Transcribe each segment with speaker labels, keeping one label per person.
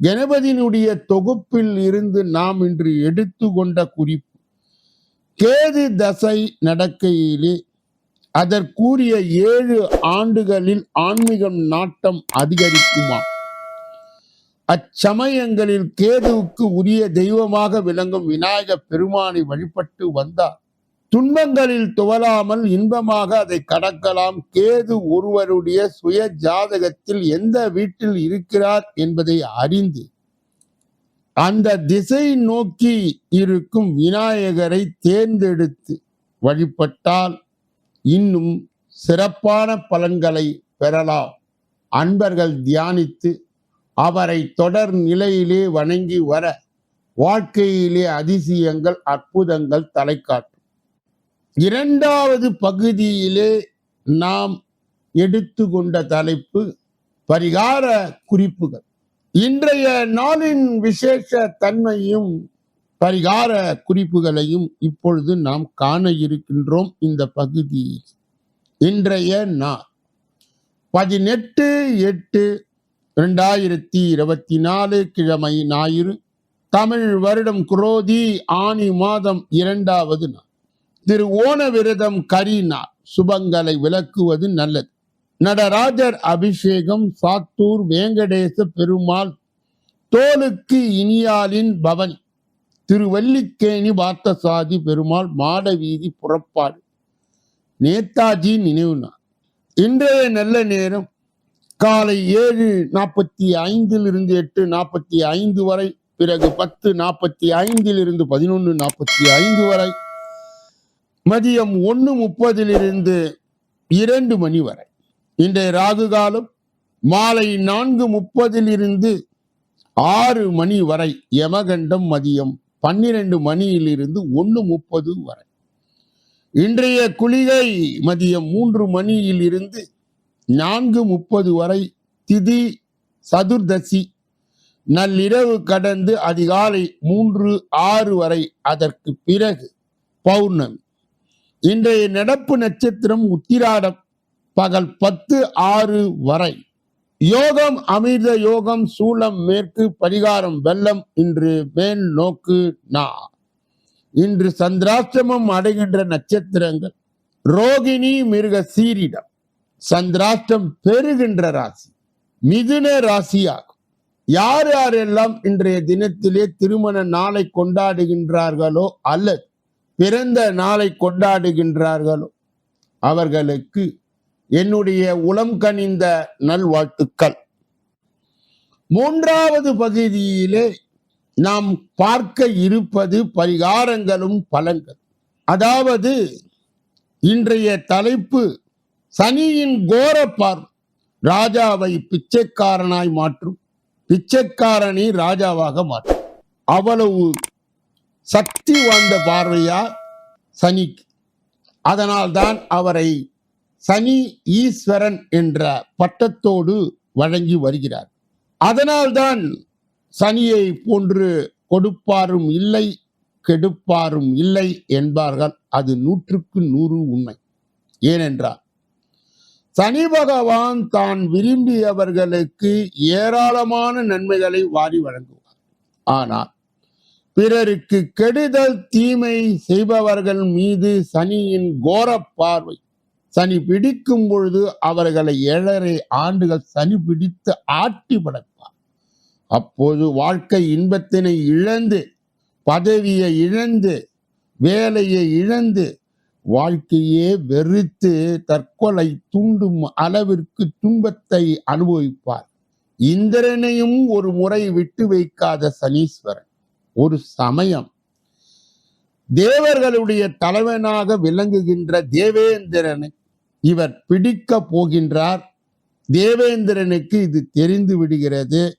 Speaker 1: கணபதியினுடைய தொகுப்பில் இருந்து நாம் இன்று எடுத்துக்கொண்ட குறிப்பு கேது தசை நடக்கையிலே அதற்குரிய ஏழு ஆண்டுகளில் ஆன்மீகம் நாட்டம் அதிகரிக்குமா? அச்சமயங்களில் கேதுவுக்கு உரிய தெய்வமாக விளங்கும் விநாயக பெருமானை வழிபட்டு வந்தார். துன்பங்களில் துவலாமல் இன்பமாக அதை கடக்கலாம். கேது ஒருவருடைய சுய ஜாதகத்தில் எந்த வீட்டில் இருக்கிறார் என்பதை அறிந்து அந்த திசை நோக்கி இருக்கும் விநாயகரை தேர்ந்தெடுத்து வழிபட்டால் இன்னும் சிறப்பான பலன்களை பெறலாம். அன்பர்கள் தியானித்து அவரை தொடர் நிலையிலே வணங்கி வர வாழ்க்கையிலே அதிசயங்கள் அற்புதங்கள் தலை காட்டும். இரண்டாவது பகுதியிலே நாம் எடுத்துக்கொண்ட தலைப்பு பரிகார குறிப்புகள். இன்றைய நாளின் விசேஷ தன்மையும் பரிகார குறிப்புகளையும் இப்பொழுது நாம் காண இருக்கின்றோம் இந்த பகுதியில். இன்றைய நாள் பதினெட்டு எட்டு இரண்டாயிரத்தி இருபத்தி நாலு கிழமை ஞாயிறு தமிழ் வருடம் குரோதி ஆனி மாதம் இரண்டாவது நாள். திரு ஓண விரதம் கரினா சுபங்களை விளக்குவது நல்லது. நடராஜர் அபிஷேகம் சாத்தூர் வேங்கடேச பெருமாள் தோலுக்கு இனியாலின் பவனி திருவல்லிக்கேணி பார்த்தசாதி பெருமாள் மாட வீதி புறப்பாடு. நேதாஜி நினைவு நாள். இன்றைய நல்ல நேரம் காலை ஏழு நாற்பத்தி ஐந்தில் இருந்து எட்டு நாற்பத்தி ஐந்து வரை பிறகு பத்து நாற்பத்தி ஐந்தில் இருந்து பதினொன்று நாற்பத்தி ஐந்து வரை மதியம் ஒன்று முப்பதிலிருந்து இரண்டு மணி வரை. இன்றைய ராகு காலம் மாலை நான்கு முப்பதிலிருந்து ஆறு மணி வரை யமகண்டம் மதியம் பன்னிரண்டு மணியிலிருந்து ஒன்று முப்பது வரை. இன்றைய குளிகை மதியம் மூன்று மணியில் இருந்து நான்கு முப்பது வரை திதி சதுர்தசி. நள்ளிரவு கடந்து அதிகாலை மூன்று ஆறு வரை அதற்கு பிறகு பௌர்ணமி. இன்றைய நடப்பு நட்சத்திரம் உத்திராடம் பகல் பத்து ஆறு வரை. யோகம் அமிர்த யோகம் சூலம் மேற்கு பரிகாரம் வெள்ளம் இன்று மேல் நோக்கு நா. இன்று சந்திராஷ்டமம் அடைகின்ற நட்சத்திரங்கள். ரோகிணி மிருக சீரிடம். சந்திராஷ்டம் பெறுகின்ற ராசி. மிதுன ராசியாகும். யார் யாரெல்லாம் இன்றைய தினத்திலே திருமண நாளை கொண்டாடுகின்றார்களோ அல்லது பிறந்த நாளை கொண்டாடுகின்றார்களோ அவர்களுக்கு என்னுடைய உளம் கனிந்த நல்வாழ்த்துக்கள். மூன்றாவது பகுதியிலே நாம் பார்க்க இருப்பது பரிகாரங்களும் பலன்கள். அதாவது இன்றைய தலைப்பு சனியின் கோர பார்வை. ராஜாவை பிச்சைக்காரனாய் மாற்றும். பிச்சைக்காரனை ராஜாவாக மாற்றும். அவ்வளவு சக்தி வாய்ந்த பார்வையா சனி. அதனால்தான் அவரை சனி ஈஸ்வரன் என்ற பட்டத்தோடு வழங்கி வருகிறார். அதனால்தான் சனியை போன்று கொடுப்பாரும் இல்லை கெடுப்பாரும் இல்லை என்பார்கள். அது நூற்றுக்கு நூறு உண்மை. ஏனென்றால் சனி பகவான் தான் விரும்பியவர்களுக்கு ஏராளமான நன்மைகளை வாரி வழங்குவார். ஆனால் பிறருக்கு கெடுதல் தீமை செய்பவர்கள் மீது சனியின் கோர பார்வை. சனி பிடிக்கும் பொழுது அவர்களை ஏழரை ஆண்டுகள் சனி பிடித்து ஆட்டி படைப்பார். அப்போது வாழ்க்கை இன்பத்தினை இழந்து பதவியை இழந்து வேலையை இழந்து வாழ்க்கையே வெறுத்து தற்கொலை தூண்டும் அளவிற்கு துன்பத்தை அனுபவிப்பார். இந்திரனையும் ஒரு முறை விட்டு வைக்காத சனீஸ்வரன். ஒரு சமயம். தேவர்களுடைய தலைவனாக விளங்குகின்ற தேவேந்திரனை இவர் பிடிக்க போகின்றார். தேவேந்திரனுக்கு இது தெரிந்து விடுகிறது.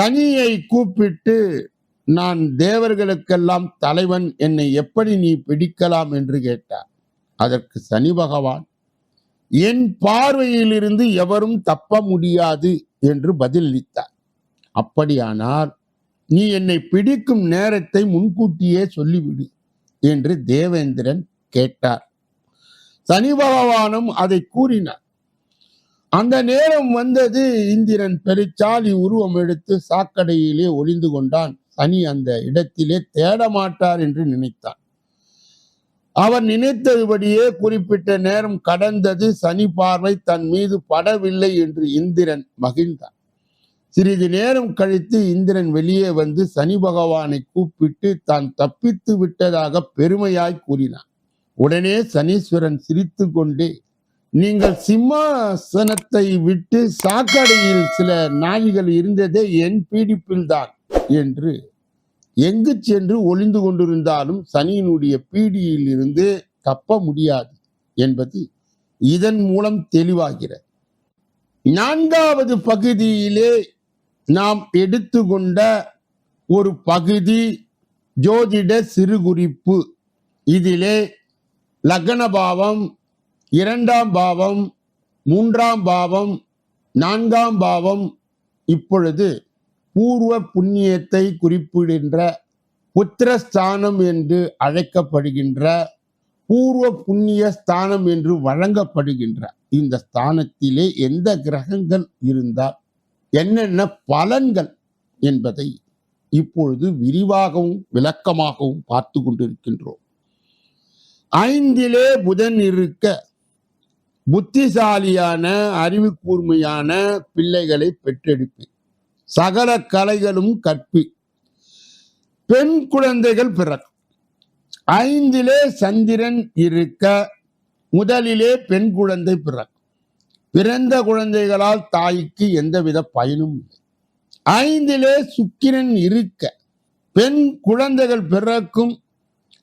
Speaker 1: சனியை கூப்பிட்டு நான் தேவர்களுக்கெல்லாம் தலைவன் என்னை எப்படி நீ பிடிக்கலாம்? என்று கேட்டார். அதற்கு சனி பகவான் என் பார்வையிலிருந்து எவரும் தப்ப முடியாது என்று பதிலளித்தார். அப்படியானால் நீ என்னை பிடிக்கும் நேரத்தை முன்கூட்டியே சொல்லிவிடு என்று தேவேந்திரன் கேட்டார். சனி பகவானும் அதை கூறினார். அந்த நேரம் வந்தது இந்திரன் பெருச்சாலி உருவம் எடுத்து சாக்கடையிலே ஒளிந்து கொண்டான். சனி அந்த இடத்திலே தேட மாட்டார் என்று நினைத்தான். அவர் நினைத்ததுபடியே குறிப்பிட்ட நேரம் கடந்தது சனி பார்வை தன் மீது படவில்லை என்று இந்திரன் மகிழ்ந்தான். சிறிது நேரம் கழித்து இந்திரன் வெளியே வந்து சனி பகவானை கூப்பிட்டு தான் தப்பித்து விட்டதாக பெருமையாய் கூறினான். உடனே சனீஸ்வரன் சிரித்து கொண்டே நீங்கள் சிம்மாசனத்தை விட்டு சாக்கடையில் சில நாய்கள் இருந்ததே என் பீடிப்பில்தான் என்று. எங்கு சென்று ஒளிந்து கொண்டிருந்தாலும் சனியினுடைய பீடியில் இருந்து தப்ப முடியாது என்பது இதன் மூலம் தெளிவாகிறது. நான்காவது பகுதியிலே நாம் எடுத்துக்கொண்ட ஒரு பகுதி ஜோதிட சிறுகுறிப்பு. இதிலே லக்ன பாவம் இரண்டாம் பாவம் மூன்றாம் பாவம் நான்காம் பாவம் இப்பொழுது பூர்வ புண்ணியத்தை குறிப்பிடுகின்ற புத்திரஸ்தானம் என்று அழைக்கப்படுகின்ற பூர்வ புண்ணிய ஸ்தானம் என்று வழங்கப்படுகின்ற இந்த ஸ்தானத்திலே எந்த கிரகங்கள் இருந்தால் என்னென்ன பலன்கள் என்பதை இப்பொழுது விரிவாகவும் விளக்கமாகவும் பார்த்து கொண்டிருக்கின்றோம். ஐந்திலே புதன் இருக்க புத்திசாலியான அறிவு கூர்மையான பிள்ளைகளை பெற்றெடுப்பேன். சகல கலைகளும் கற்பி. பெண் குழந்தைகள் பிறக்கும். ஐந்திலே சந்திரன் இருக்க முதலிலே பெண் குழந்தை பிறக்கும். பிறந்த குழந்தைகளால் தாய்க்கு எந்தவித பயனும் இல்லை. ஐந்திலே சுக்கிரன் இருக்க பெண் குழந்தைகள் பிறக்கும்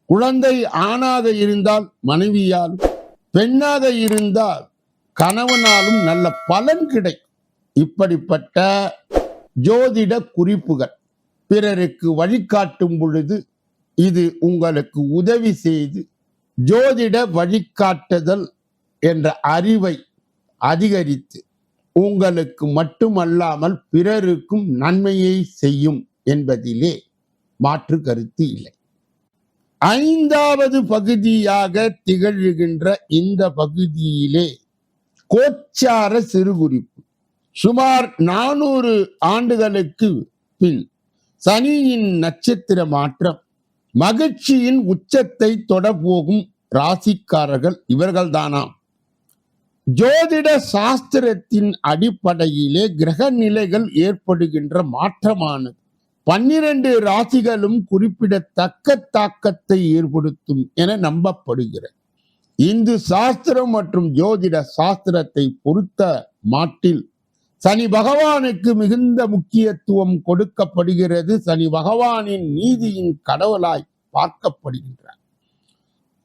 Speaker 1: குழந்தை ஆணாக இருந்தால் மனைவியாலும் பெண்ணாக இருந்தால் கணவனாலும் நல்ல பலன் கிடைக்கும். இப்படிப்பட்ட ஜோதிட குறிப்புகள் பிறருக்கு வழிகாட்டும் பொழுது இது உங்களுக்கு உதவி செய்து ஜோதிட வழிகாட்டுதல் என்ற அறிவை அதிகரித்து உங்களுக்கு மட்டுமல்லாமல் பிறருக்கும் நன்மையை செய்யும் என்பதிலே மாற்று கருத்து இல்லை. ஐந்தாவது பகுதியாக திகழ்கின்ற இந்த பகுதியிலே கோச்சார சிறுகுறிப்பு. சுமார் நானூறு ஆண்டுகளுக்கு பின் சனியின் நட்சத்திர மாற்றம் மகிழ்ச்சியின் உச்சத்தை தொடப்போகும் ராசிக்காரர்கள் இவர்கள்தானாம். ஜோதிட சாஸ்திரத்தின் அடிப்படையிலே கிரக நிலைகள் ஏற்படுகின்ற மாற்றமானது. பன்னிரண்டு ராசிகளும் குறிப்பிடத்தக்க தாக்கத்தை ஏற்படுத்தும் என நம்பப்படுகிறது. இந்து சாஸ்திரம் மற்றும் ஜோதிட சாஸ்திரத்தை பொறுத்த மாட்டில் சனி பகவானுக்கு மிகுந்த முக்கியத்துவம் கொடுக்கப்படுகிறது. சனி பகவானின் நீதியின் கடவுளாய் பார்க்கப்படுகின்றார்.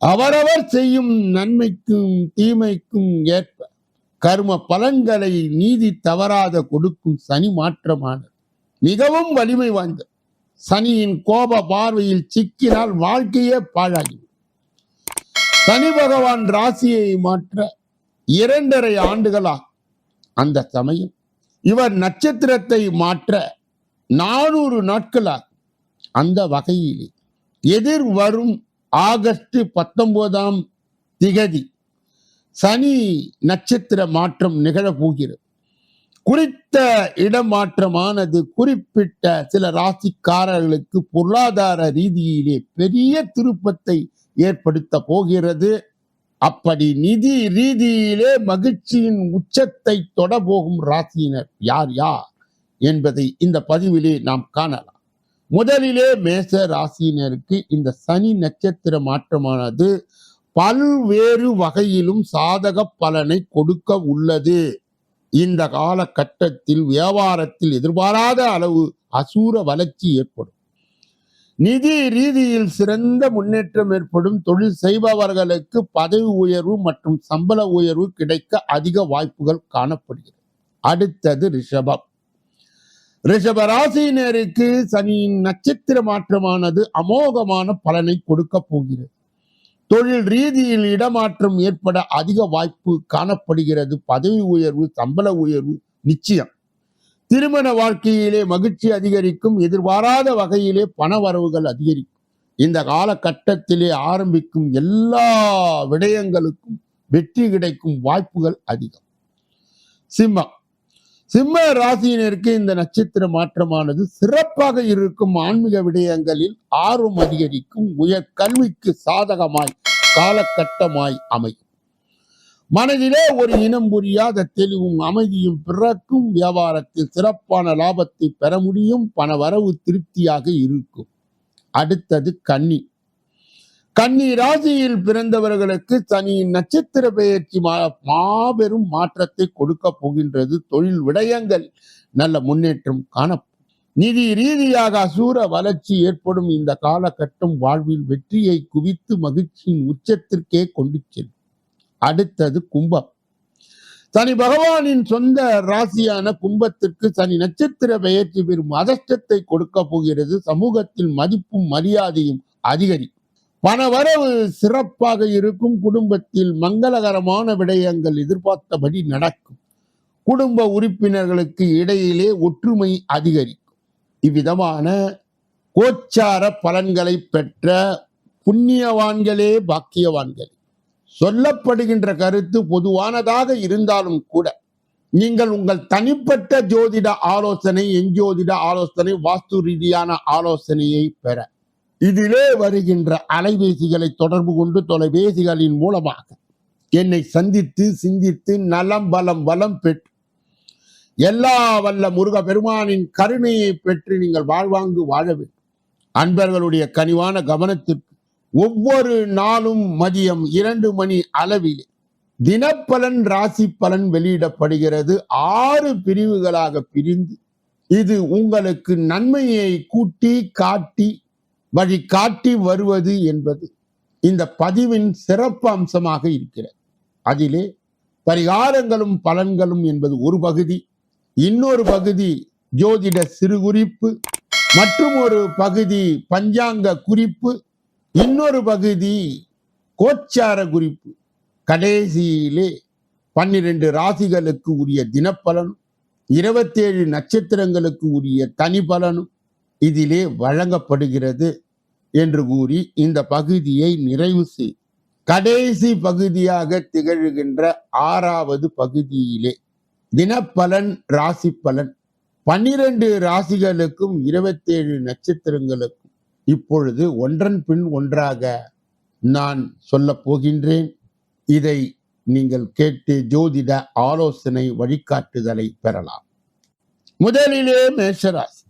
Speaker 1: அவரவர் செய்யும் நன்மைக்கும் தீமைக்கும் ஏற்ப கர்ம பலன்களை நீதி தவறாத கொடுக்கும் சனி மாற்றமானது. மிகவும் வலிமை வாய்ந்த சனியின் கோப பார்வையில் சிக்கினால் வாழ்க்கையே பாழாகி சனி பகவான் ராசியை மாற்ற இரண்டரை ஆண்டுகளா அந்த சமயம் இவர் நட்சத்திரத்தை மாற்ற நானூறு நாட்களாக அந்த வகையிலே எதிர் வரும் ஆகஸ்ட் பத்தொன்பதாம் திகதி சனி நட்சத்திர மாற்றம் நிகழப்போகிறது. குறித்த இடமாற்றமானது குறிப்பிட்ட சில ராசிக்காரர்களுக்கு பொருளாதார ரீதியிலே பெரிய திருப்பத்தை ஏற்படுத்த போகிறது. அப்படி நிதி ரீதியிலே மகிழ்ச்சியின் உச்சத்தை தொட போகும் ராசியினர் யார் யார் என்பதை இந்த பதிவிலே நாம் காணலாம். முதலிலே மேச ராசியினருக்கு இந்த சனி நட்சத்திர மாற்றமானது பல்வேறு வகையிலும் சாதக பலனை கொடுக்க உள்ளது. இந்த காலகட்டத்தில் வியாபாரத்தில் எதிர்பாராத அளவு அசூர வளர்ச்சி ஏற்படும். நிதி ரீதியில் சிறந்த முன்னேற்றம் ஏற்படும். தொழில் செய்பவர்களுக்கு பதவி உயர்வு மற்றும் சம்பள உயர்வு கிடைக்க அதிக வாய்ப்புகள் காணப்படுகிறது. அடுத்தது ரிஷபம். ரிஷப ராசியினருக்கு சனியின் நட்சத்திர மாற்றமானது அமோகமான பலனை கொடுக்க போகிறது. தொழில் ரீதியில் இடமாற்றம் ஏற்பட அதிக வாய்ப்பு காணப்படுகிறது. பதவி உயர்வு சம்பள உயர்வு நிச்சயம். திருமண வாழ்க்கையிலே மகிழ்ச்சி அதிகரிக்கும். எதிர்பாராத வகையிலே பண வரவுகள் அதிகரிக்கும். இந்த காலகட்டத்திலே ஆரம்பிக்கும் எல்லா விடயங்களுக்கும் வெற்றி கிடைக்கும் வாய்ப்புகள் அதிகம். சிம்மம். சிம்ம ராசியினருக்கு இந்த நட்சத்திர மாற்றமானது சிறப்பாக இருக்கும் ஆன்மீக விடயங்களில் ஆர்வம் அதிகரிக்கும் உயர் கல்விக்கு சாதகமாய் காலகட்டமாய் அமையும். மனதிலே ஒரு இனம் புரியாத தெளிவும் அமைதியும் பிறக்கும் வியாபாரத்தில் சிறப்பான லாபத்தை பெற முடியும் பண வரவு திருப்தியாக இருக்கும். அடுத்தது கன்னி. கன்னி ராசியில் பிறந்தவர்களுக்கு தனி நட்சத்திர பெயர்ச்சி மா- மாபெரும் மாற்றத்தை கொடுக்க போகின்றது. தொழில் விடயங்கள் நல்ல முன்னேற்றம் காணப்படும் நிதி ரீதியாக அசூர வளர்ச்சி ஏற்படும் இந்த காலகட்டம் வாழ்வில் வெற்றியை குவித்து மகிழ்ச்சியின் உச்சத்திற்கே கொண்டு செல்லும். அடுத்தது கும்பம். சனி பகவானின் சொந்த ராசியான கும்பத்திற்கு சனி நட்சத்திர பெயர்ச்சி பெறும் அதிர்ஷ்டத்தை கொடுக்க போகிறது. சமூகத்தில் மதிப்பும் மரியாதையும் அதிகரிக்கும் பணவரவு சிறப்பாக இருக்கும் குடும்பத்தில் மங்களகரமான விடயங்கள் எதிர்பார்த்தபடி நடக்கும். குடும்ப உறுப்பினர்களுக்கு இடையிலே ஒற்றுமை அதிகரிக்கும். இவ்விதமான கோச்சார பலன்களை பெற்ற புண்ணியவான்களே பாக்கியவான்கள். சொல்லப்படுகின்ற கருத்து பொதுவானதாக இருந்தாலும் கூட நீங்கள் உங்கள் தனிப்பட்ட ஜோதிட ஆலோசனை எஞ்சோதிட ஆலோசனை வாஸ்து ரீதியான ஆலோசனையை பெற இதிலே வருகின்ற அலைபேசிகளை தொடர்பு கொண்டு தொலைபேசிகளின் மூலமாக என்னை சந்தித்து சிந்தித்து நலம் பலம் வளம் பெற்று எல்லா வல்ல முருக பெருமானின் கருணையை பெற்று நீங்கள் வாழ்வாங்கு வாழ வேண்டும். அன்பர்களுடைய கனிவான கவனத்திற்கு ஒவ்வொரு நாளும் மதியம் இரண்டு மணி அளவில் தினப்பலன் ராசி பலன் வெளியிடப்படுகிறது. ஆறு பிரிவுகளாக பிரிந்து இது உங்களுக்கு நன்மையை கூட்டி காட்டி வழி காட்டி வருவது என்பது இந்த பதிவின் சிறப்பு அம்சமாக இருக்கிறது. அதிலே பரிகாரங்களும் பலன்களும் என்பது ஒரு பகுதி இன்னொரு பகுதி ஜோதிட சிறு குறிப்பு மற்றும் ஒரு பகுதி பஞ்சாங்க குறிப்பு இன்னொரு பகுதி கோச்சார குறிப்பு. கடைசியிலே பன்னிரண்டு ராசிகளுக்கு உரிய தினப்பலனும் இருபத்தேழு நட்சத்திரங்களுக்கு உரிய தனி பலனும் இதிலே வழங்கப்படுகிறது. என்று கூறி இந்த பகுதியை நிறைவு செய். கடைசி பகுதியாக திகழ்கின்ற ஆறாவது பகுதியிலே தினப்பலன் ராசி பலன் பன்னிரண்டு ராசிகளுக்கும் இருபத்தேழு நட்சத்திரங்களுக்கும் இப்பொழுது ஒன்றன் பின் ஒன்றாக நான் சொல்லப் போகின்றேன். இதை நீங்கள் கேட்டு ஜோதிட ஆலோசனை வழிகாட்டுதலை பெறலாம். முதலிலே மேஷராசி.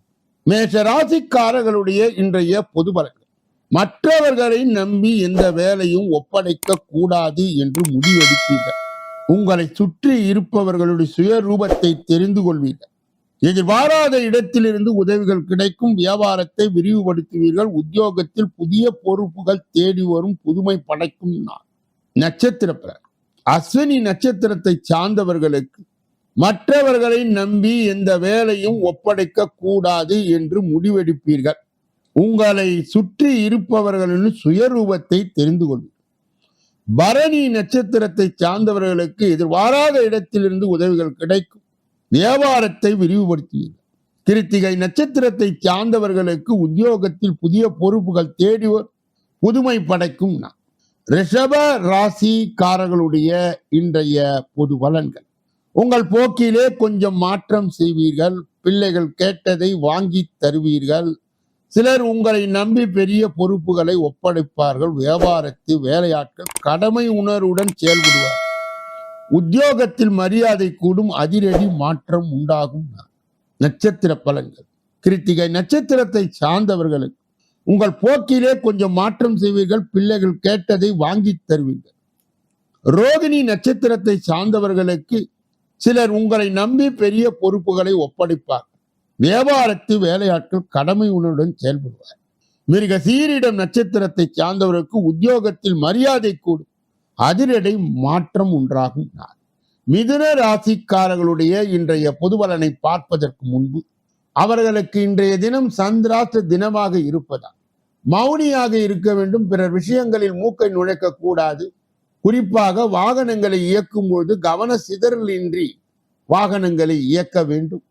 Speaker 1: மேஷராசிக்காரர்களுடைய இன்றைய பொது பலன்கள். மற்றவர்களை நம்பி எந்த வேலையும் ஒப்படைக்க கூடாது என்று முடிவெடுப்பீர்கள். உங்களை சுற்றி இருப்பவர்களுடைய சுயரூபத்தை தெரிந்து கொள்வீர்கள். எதிர்பாராத இடத்திலிருந்து உதவிகள் கிடைக்கும். வியாபாரத்தை விரிவுபடுத்துவீர்கள். உத்தியோகத்தில் புதிய பொறுப்புகள் தேடி வரும் புதுமை படைக்கும் நான் நட்சத்திர அஸ்வினி நட்சத்திரத்தை சார்ந்தவர்களுக்கு மற்றவர்களை நம்பி எந்த வேலையும் ஒப்படைக்க கூடாது என்று முடிவெடுப்பீர்கள். உங்களை சுற்றி இருப்பவர்களின் சுயரூபத்தை தெரிந்து கொள்வீர்கள் பரணி நட்சத்திரத்தை சார்ந்தவர்களுக்கு எதிர்பாராத இடத்திலிருந்து உதவிகள் கிடைக்கும். வியாபாரத்தை விரிவுபடுத்துவீர்கள். கிருத்திகை நட்சத்திரத்தை சார்ந்தவர்களுக்கு உத்தியோகத்தில் புதிய பொறுப்புகள் தேடி புதுமை படைக்கும் நான் ரிஷப ராசிக்காரர்களுடைய இன்றைய பொது பலன்கள். உங்கள் போக்கிலே கொஞ்சம் மாற்றம் செய்வீர்கள். பிள்ளைகள் கேட்டதை வாங்கி தருவீர்கள். சிலர் உங்களை நம்பி பெரிய பொறுப்புகளை ஒப்படைப்பார்கள் வியாபாரத்து வேலையாட்கள் கடமை உணர்வுடன் செயல்படுவார். உத்தியோகத்தில் மரியாதை கூடும் அதிரடி மாற்றம் உண்டாகும். நட்சத்திர பலன்கள். கிருத்திகை நட்சத்திரத்தை சார்ந்தவர்களுக்கு உங்கள் போக்கிலே கொஞ்சம் மாற்றம் செய்வீர்கள் பிள்ளைகள் கேட்டதை வாங்கி தருவீர்கள். ரோகிணி நட்சத்திரத்தை சார்ந்தவர்களுக்கு சிலர் உங்களை நம்பி பெரிய பொறுப்புகளை ஒப்படைப்பார் வியாபாரத்து வேலையாட்கள் கடமை உணர்வுடன் செயல்படுவார் மிருக சீரிடம் நட்சத்திரத்தை சார்ந்தவருக்கு உத்தியோகத்தில் மரியாதை கூடும். அதிரடை மாற்றம் உண்டாகும் நாள். மிதுன ராசிக்காரர்களுடைய இன்றைய பொதுபலனை பார்ப்பதற்கு முன்பு அவர்களுக்கு இன்றைய தினம் சந்திராச தினமாக இருப்பதால் மௌனியாக இருக்க வேண்டும். பிறர் விஷயங்களில் மூக்கை நுழைக்க கூடாது. குறிப்பாக வாகனங்களை இயக்கும் போது கவன சிதறலின்றி வாகனங்களை இயக்க வேண்டும்.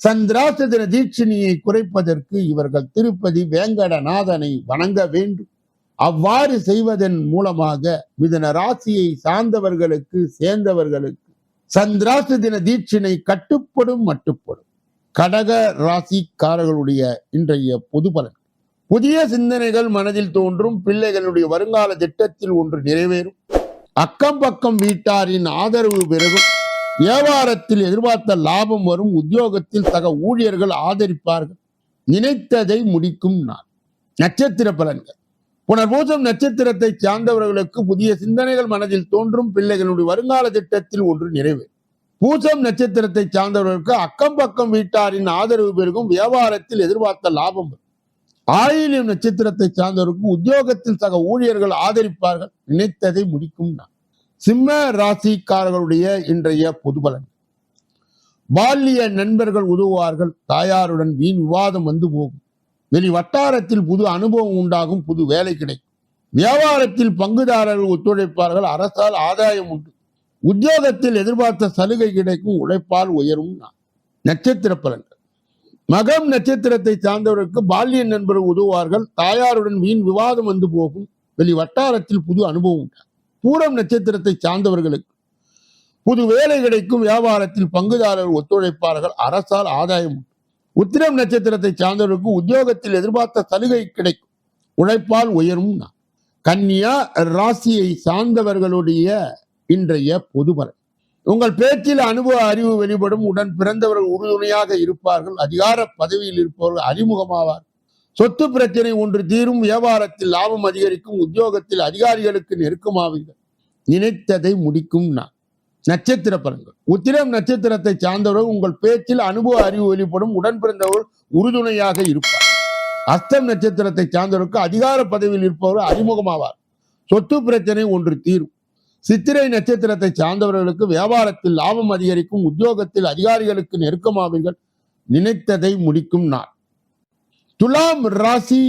Speaker 1: சந்திராசதிர தீட்சணியை குறைப்பதற்கு இவர்கள் திருப்பதி வேங்கடநாதனை வணங்க வேண்டும். அவ்வாறு செய்வதன் மூலமாக மிதன ராசியை சார்ந்தவர்களுக்கு சேர்ந்தவர்களுக்கு சந்திராச தின தீட்சிணை கட்டுப்படும் மட்டுப்படும். கடக ராசிக்காரர்களுடைய இன்றைய பொது பலன். புதிய சிந்தனைகள் மனதில் தோன்றும் பிள்ளைகளுடைய வருங்கால திட்டத்தில் ஒன்று நிறைவேறும். அக்கம் பக்கம் வீட்டாரின் ஆதரவு பெருகும். வியாபாரத்தில் எதிர்பார்த்த லாபம் வரும். உத்தியோகத்தில் சக ஊழியர்கள் ஆதரிப்பார்கள். நினைத்ததை முடிக்கும் நாள். நட்சத்திர பலன்கள். புனர்பூசம் நட்சத்திரத்தை சார்ந்தவர்களுக்கு புதிய சிந்தனைகள் மனதில் தோன்றும். பிள்ளைகளுடைய வருங்கால திட்டத்தில் ஒன்று நிறைவேறும். பூசம் நட்சத்திரத்தை சார்ந்தவர்களுக்கு அக்கம் பக்கம் வீட்டாரின் ஆதரவு பெருகும். வியாபாரத்தில் எதிர்பார்த்த லாபம் வரும். ஆயிலியம் நட்சத்திரத்தை சார்ந்தவருக்கு உத்தியோகத்தில் சக ஊழியர்கள் ஆதரிப்பார்கள். நினைத்ததை முடிக்கும் நான் சிம்ம ராசிக்காரர்களுடைய இன்றைய பொது பலன். பால்ய நண்பர்கள் உதவுவார்கள் தாயாருடன் வீண் விவாதம் வந்து போகும். வெளி வட்டாரத்தில் புது அனுபவம் உண்டாகும் புது வேலை கிடைக்கும். வியாபாரத்தில் பங்குதாரர்கள் ஒத்துழைப்பார்கள் அரசால் ஆதாயம் உண்டு. உத்தியோகத்தில் எதிர்பார்த்த சலுகை கிடைக்கும் உழைப்பால் உயரும் நட்சத்திர பலன்கள். மகம் நட்சத்திரத்தை சார்ந்தவருக்கு பால்ய நண்பர்கள் உதவுவார்கள் தாயாருடன் வீண் விவாதம் வந்து போகும். வெளி வட்டாரத்தில் புது அனுபவம் உண்டாகும். பூரம் நட்சத்திரத்தை சார்ந்தவர்களுக்கு புது வேலை கிடைக்கும் வியாபாரத்தில் பங்குதாரர்கள் ஒத்துழைப்பார்கள். அரசால் ஆதாயம். உண்டு. உத்திரம் நட்சத்திரத்தை சார்ந்தவர்களுக்கு உத்தியோகத்தில் எதிர்பார்த்த சலுகை கிடைக்கும். உழைப்பால் உயரும். கன்னியா ராசியை சார்ந்தவர்களுடைய இன்றைய பொதுபலன். உங்கள் பேச்சில் அனுபவ அறிவு வெளிப்படும். உடன் பிறந்தவர்கள் உறுதுணையாக இருப்பார்கள். அதிகார பதவியில் இருப்பவர்கள் அறிமுகமாவார். சொத்து பிரச்சனை ஒன்று தீரும் வியாபாரத்தில் லாபம் அதிகரிக்கும் உத்தியோகத்தில் அதிகாரிகளுக்கு நெருக்கமாவீர்கள். நினைத்ததை முடிக்கும் நான் நட்சத்திர பலன்கள். உத்திரம் நட்சத்திரத்தை சார்ந்தவர்கள் உங்கள் பேச்சில் அனுபவ அறிவு வெளிப்படும் உடன் பிறந்தவர்கள் உறுதுணையாக இருப்பார். அஸ்தம் நட்சத்திரத்தை சார்ந்தவருக்கு அதிகார பதவியில் இருப்பவர் அறிமுகமாவார். சொத்து பிரச்சனை ஒன்று தீரும். சித்திரை நட்சத்திரத்தை சார்ந்தவர்களுக்கு வியாபாரத்தில் லாபம் அதிகரிக்கும் உத்தியோகத்தில் அதிகாரிகளுக்கு நெருக்கமாவீர்கள். நினைத்ததை முடிக்கும் நாள். துலாம் ராசி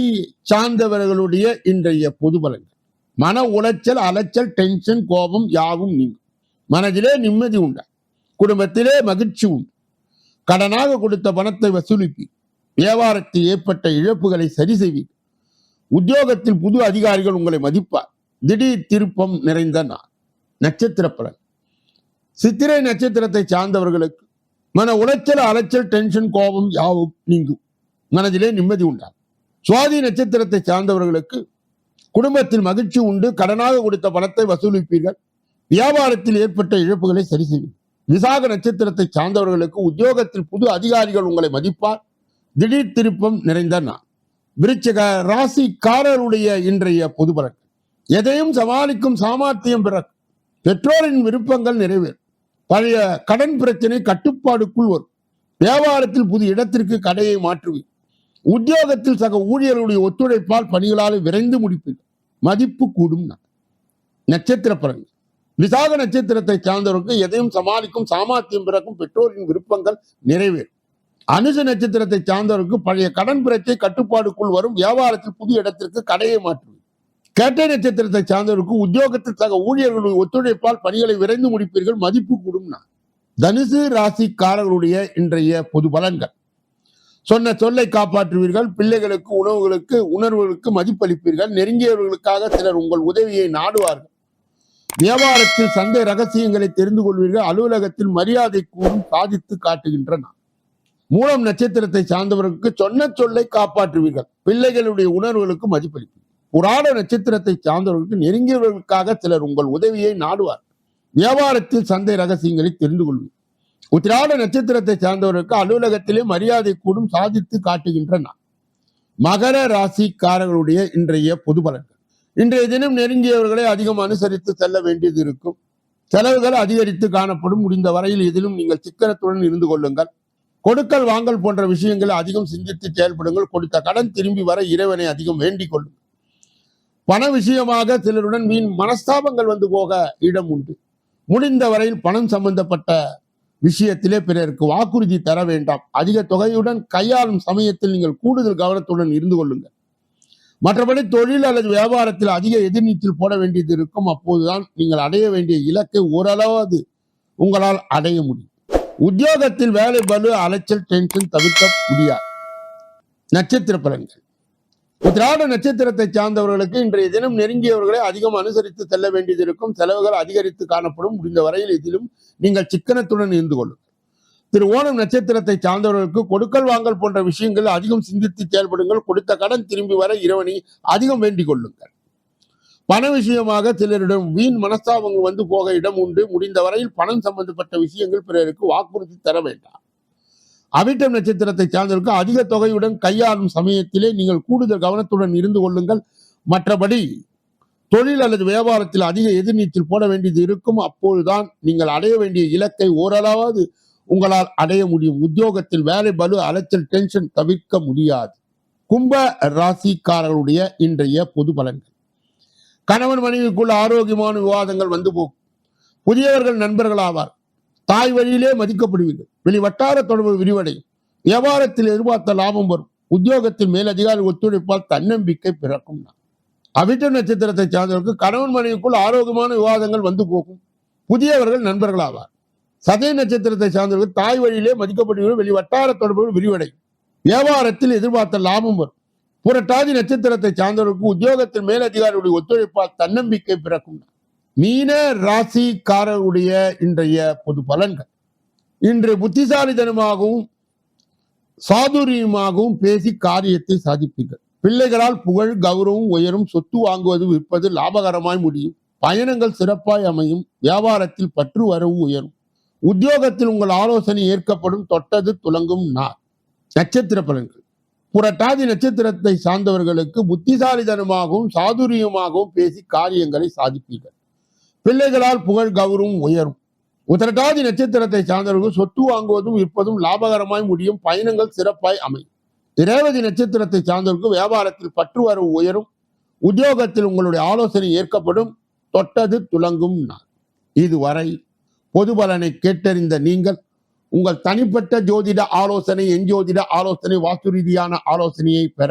Speaker 1: சார்ந்தவர்களுடைய இன்றைய பொது பலன்கள். மன உளைச்சல் அலைச்சல் டென்ஷன் கோபம் யாவும் நீங்கும். மனதிலே நிம்மதி உண்டா? குடும்பத்திலே மகிழ்ச்சி உண்டு? கடனாக கொடுத்த பணத்தை வசூலிப்பி வியாபாரத்தில் ஏற்பட்ட இழப்புகளை சரி செய்வீர். உத்தியோகத்தில் புது அதிகாரிகள் உங்களை மதிப்பார். திடீர் திருப்பம் நிறைந்த நாள். நட்சத்திர பலன். சித்திரை நட்சத்திரத்தை சார்ந்தவர்களுக்கு மன உளைச்சல் அலைச்சல் டென்ஷன் கோபம் யாவும் நீங்கும். மனதிலே நிம்மதி உண்டாகும் சுவாதி நட்சத்திரத்தை சார்ந்தவர்களுக்கு குடும்பத்தில் மகிழ்ச்சி உண்டு கடனாக கொடுத்த பணத்தை வசூலிப்பீர்கள். வியாபாரத்தில் ஏற்பட்ட இழப்புகளை சரி செய்வீர்கள். விசாக நட்சத்திரத்தை சார்ந்தவர்களுக்கு உத்தியோகத்தில் புது அதிகாரிகள் உங்களை மதிப்பார். திடீர் திருப்பம் நிறைந்த நான் விருச்சக ராசிக்காரருடைய இன்றைய பொது பலன் எதையும் சமாளிக்கும் சாமர்த்தியம் பிறக்கும். பெற்றோரின் விருப்பங்கள் நிறைவேறும். பழைய கடன் பிரச்சனை கட்டுப்பாடுக்குள் வரும். வியாபாரத்தில் புது இடத்திற்கு கடையை மாற்றுவீர் உத்தியோகத்தில் சக ஊழியர்களுடைய ஒத்துழைப்பால் பணிகளால் விரைந்து முடிப்பீர்கள். மதிப்பு கூடும் நட்சத்திர பலன் விசாக நட்சத்திரத்தை சார்ந்தவருக்கு எதையும் சமாளிக்கும் சாமர்த்தியம் பிறக்கும் பெற்றோரின் விருப்பங்கள் நிறைவேறும். அனுச நட்சத்திரத்தை சார்ந்தவருக்கு பழைய கடன் பிரச்சனை கட்டுப்பாடுக்குள் வரும். வியாபாரத்தில் புதிய இடத்திற்கு கடையை மாற்றும் கேட்டை நட்சத்திரத்தை சார்ந்தவருக்கு உத்தியோகத்தில் சக ஊழியர்களுடைய ஒத்துழைப்பால் பணிகளை விரைந்து முடிப்பீர்கள். மதிப்பு கூடும் தனுசு ராசிக்காரர்களுடைய இன்றைய பொது பலன்கள். சொன்ன சொல்லை காப்பாற்றுவீர்கள் பிள்ளைகளுக்கு உணவுகளுக்கு உணர்வுகளுக்கு மதிப்பளிப்பீர்கள் நெருங்கியவர்களுக்காக சிலர் உங்கள் உதவியை நாடுவார்கள். வியாபாரத்தில் சந்தை ரகசியங்களை தெரிந்து கொள்வீர்கள் அலுவலகத்தில் மரியாதை கூறும் சாதித்து காட்டுகின்ற மூலம் நட்சத்திரத்தை சார்ந்தவர்களுக்கு சொன்ன சொல்லை காப்பாற்றுவீர்கள் பிள்ளைகளுடைய உணர்வுகளுக்கு மதிப்பளிப்பீர்கள். புராண நட்சத்திரத்தை சார்ந்தவர்களுக்கு நெருங்கியவர்களுக்காக சிலர் உங்கள் உதவியை நாடுவார் வியாபாரத்தில் சந்தை ரகசியங்களை தெரிந்து கொள்வீர்கள். உத்திராட நட்சத்திரத்தை சார்ந்தவர்களுக்கு அலுவலகத்திலே மரியாதை கூடும் சாதித்து காட்டுகின்ற மகர ராசிக்காரர்களுடைய இன்றைய பொது பலன்கள். இன்றைய தினம் நெருங்கியவர்களை அதிகம் அனுசரித்து செல்ல வேண்டியது இருக்கும். செலவுகள் அதிகரித்து காணப்படும். முடிந்த வரையில் எதிலும் நீங்கள் சிக்கனத்துடன் இருந்து கொள்ளுங்கள். கொடுக்கல் வாங்கல் போன்ற விஷயங்களை அதிகம் சிந்தித்து செயல்படுங்கள். கொடுத்த கடன் திரும்பி வர இறைவனை அதிகம் வேண்டிக் கொள்ளுங்கள். பண விஷயமாக சிலருடன் மீன் மனஸ்தாபங்கள் வந்து போக இடம் உண்டு. முடிந்த வரையில் பணம் சம்பந்தப்பட்ட விஷயத்திலே பிறருக்கு வாக்குறுதி தர வேண்டாம். அதிக தொகையுடன் கையாளும் சமயத்தில் நீங்கள் கூடுதல் கவனத்துடன் இருந்து கொள்ளுங்கள். மற்றபடி தொழில் அல்லது வியாபாரத்தில் அதிக எதிர்நீச்சல் போட வேண்டியது இருக்கும். அப்போதுதான் நீங்கள் அடைய வேண்டிய இலக்கை ஓரளவு உங்களால் அடைய முடியும். உத்தியோகத்தில் வேலை பலு அலைச்சல் டென்ஷன் தவிர்க்க முடியாது. நட்சத்திர பலன்கள். உத்திராட நட்சத்திரத்தை சார்ந்தவர்களுக்கு இன்றைய தினம் நெருங்கியவர்களை அதிகம் அனுசரித்து செல்ல வேண்டியது இருக்கும். செலவுகள் அதிகரித்து காணப்படும். முடிந்த வரையில் இதிலும் நீங்கள் சிக்கனத்துடன் இருந்து கொள்ளுங்கள். திரு ஓணம் நட்சத்திரத்தை சார்ந்தவர்களுக்கு கொடுக்கல் வாங்கல் போன்ற விஷயங்கள் அதிகம் சிந்தித்து செயல்படுங்கள். கொடுத்த கடன் திரும்பி வர இறைவனை அதிகம் வேண்டிக் கொள்ளுங்கள். பண விஷயமாக சிலரிடம் வீண் மனஸ்தாபங்கள் வந்து போக இடம் உண்டு. முடிந்த வரையில் பணம் சம்பந்தப்பட்ட விஷயங்கள் பிறருக்கு வாக்குறுதி தர வேண்டாம். அவிட்டம் நட்சத்திரத்தை சார்ந்தவருக்கு அதிக தொகையுடன் கையாளும் சமயத்திலே நீங்கள் கூடுதல் கவனத்துடன் இருந்து கொள்ளுங்கள். மற்றபடி தொழில் அல்லது வியாபாரத்தில் அதிக எதிர்நீச்சல் போட வேண்டியது இருக்கும். அப்போதுதான் நீங்கள் அடைய வேண்டிய இலக்கை ஓரளவாவது உங்களால் அடைய முடியும். உத்தியோகத்தில் வேலை பலு அலைச்சல் டென்ஷன் தவிர்க்க முடியாது. கும்ப ராசிக்காரர்களுடைய இன்றைய பொது பலன்கள். கணவன் மனைவிக்குள்ள ஆரோக்கியமான விவாதங்கள் வந்து போகும். புதியவர்கள் நண்பர்கள் ஆவார் தாய் வழியிலே மதிக்கப்படுவீர்கள். வெளி வட்டார தொடர்பு விரிவடையும் வியாபாரத்தில் எதிர்பார்த்த லாபம் வரும். உத்தியோகத்தில் மேலதிகாரி ஒத்துழைப்பால் தன்னம்பிக்கை பிறக்கும். அவிட்ட நட்சத்திரத்தை சார்ந்தவர்களுக்கு கணவன் மனைவிக்குள் ஆரோக்கியமான விவாதங்கள் வந்து போகும். புதியவர்கள் நண்பர்களாவார். சதய நட்சத்திரத்தை சார்ந்தவர்கள் தாய் வழியிலே மதிக்கப்படுகிற வெளி வட்டார தொடர்புகள் விரிவடையும் வியாபாரத்தில் எதிர்பார்த்த லாபம் வரும். புரட்டாதி நட்சத்திரத்தை சார்ந்தவர்களுக்கு உத்தியோகத்தில் மேலதிகாரியுடைய ஒத்துழைப்பால் தன்னம்பிக்கை பிறக்கும். மீன ராசிக்காரருடைய இன்றைய பொது பலன்கள். இன்று புத்திசாலித்தனமாகவும் சாதுரியமாகவும் பேசி காரியத்தை சாதிப்பீர்கள். பிள்ளைகளால் புகழ் கௌரவம் உயரும் சொத்து வாங்குவது விற்பது லாபகரமாய் முடியும். பயணங்கள் சிறப்பாய் அமையும். வியாபாரத்தில் பற்று வரவு உயரும். உத்தியோகத்தில் உங்கள் ஆலோசனை ஏற்கப்படும். தொட்டது துலங்கும் நார் நட்சத்திர பலன்கள். புரட்டாதி நட்சத்திரத்தை சார்ந்தவர்களுக்கு புத்திசாலிதனமாகவும் சாதுரியமாகவும் பேசி காரியங்களை சாதிப்பீர்கள். பிள்ளைகளால் புகழ் கௌரவம் உயரும். உத்தரட்டாதி நட்சத்திரத்தை சார்ந்தவர்கள் சொத்து வாங்குவதும் விற்பதும் லாபகரமாய் முடியும் பயணங்கள் சிறப்பாய் அமையும். இரேவதி நட்சத்திரத்தை சார்ந்தவர்கள் வியாபாரத்தில் பற்று வரவு உயரும் உத்தியோகத்தில் உங்களுடைய ஆலோசனை ஏற்கப்படும் தொட்டது துலங்கும் நான் இதுவரை பொது பலனை கேட்டறிந்த நீங்கள் உங்கள் தனிப்பட்ட ஜோதிட ஆலோசனை எஞ்சோதிட ஆலோசனை வாஸ்து ரீதியான ஆலோசனையை பெற